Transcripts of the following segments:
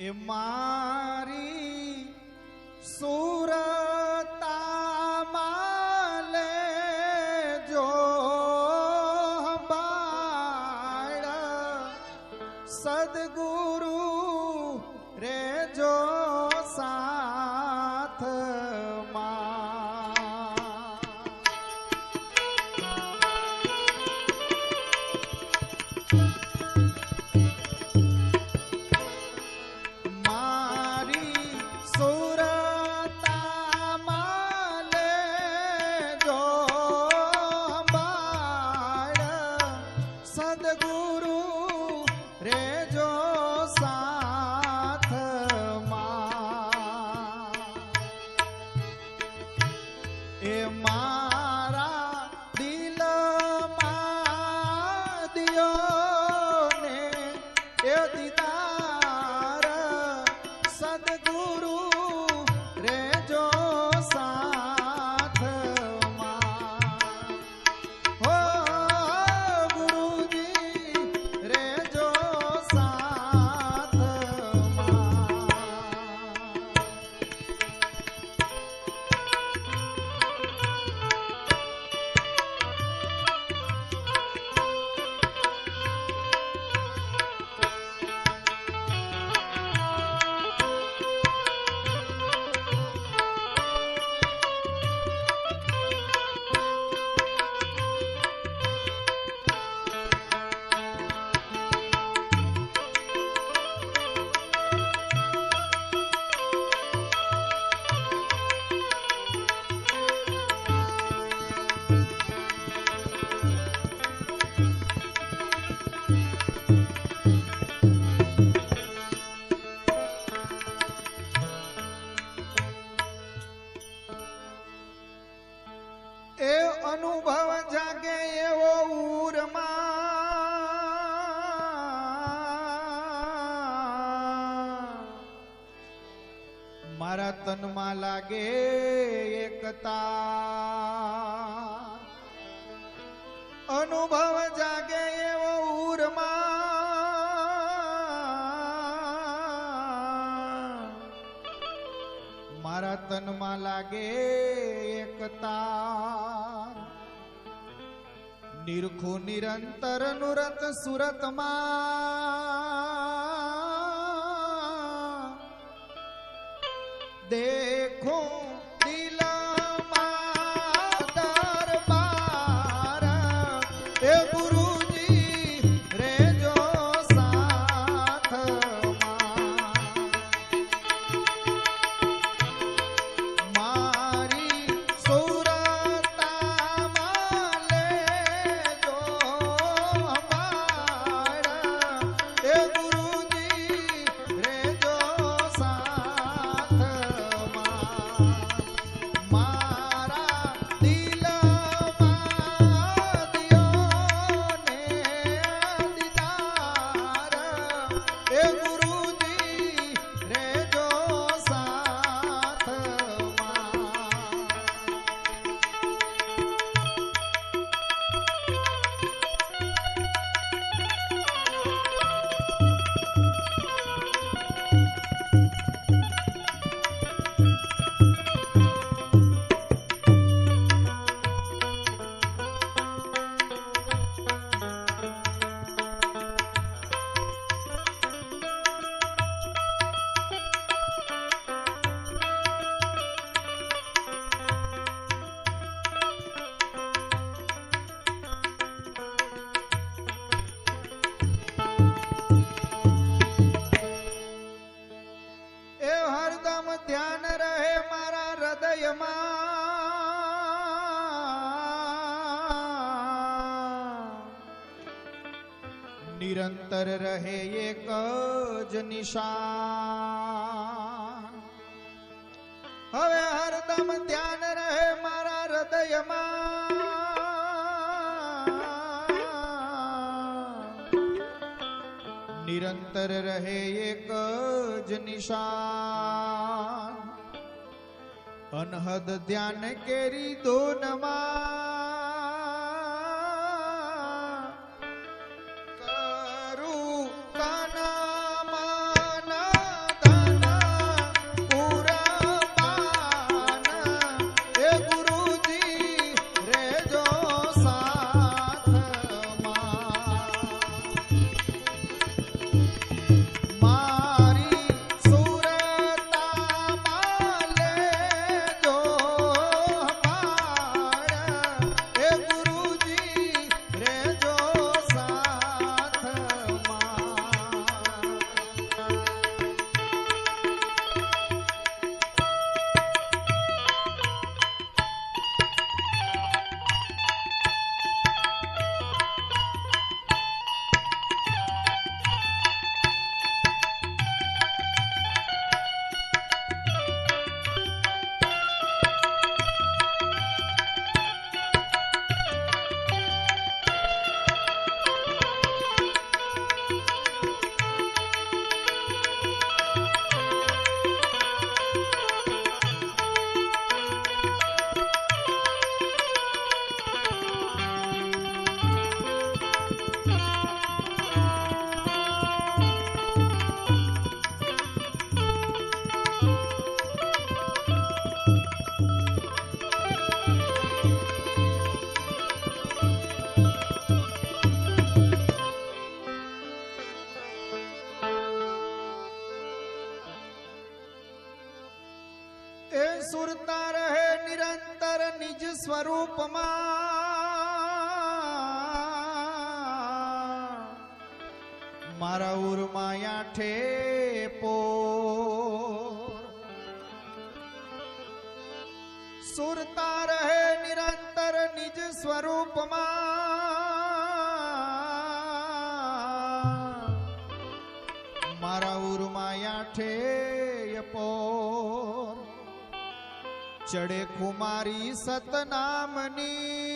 એ મારી સુરતામાં જો બાળ સદગુરુ રેજો સાથમાં અનુભવ જાગે એવો ઉરમાં મારા તનમાં લાગે એકતા. અનુભવ જાગે એવો ઉરમાં મારા તનમાં લાગે એકતા. નિરખું નિરંતર નુરત સુરતમાં. દેખો હૃદયમાં નિરંતર રહે એક જ નિશાન હવે હરદમ ધ્યાન રહે મારા હૃદયમાં નિરંતર રહે એક જ નિશાન અનહદ ધ્યાન કેરી સુરતા રહે નિરંતર નિજ સ્વરૂપમાં મારા ઉરમાયા ઠેપો સુરતા રહે નિરંતર નિજ સ્વરૂપમાં ચડે કુમારી સતનામની.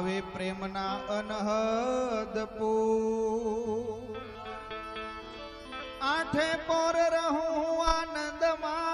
આવે પ્રેમના અનહદ પુ આઠે પર રહું આનંદમાં.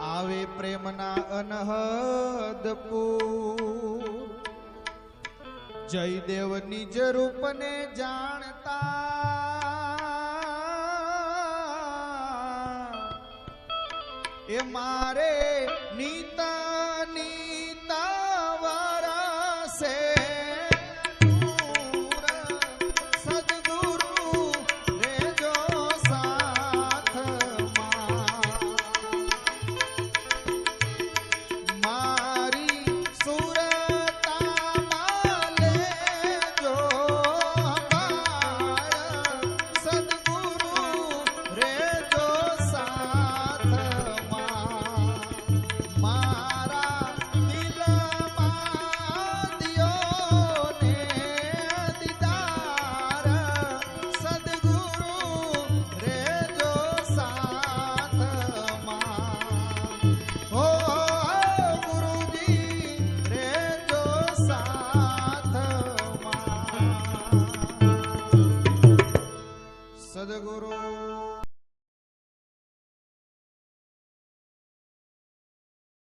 આવે પ્રેમના અનહદ પૂ જયદેવ નિજ રૂપને જાણતા એ મારે નીતા નીતા વારા છે.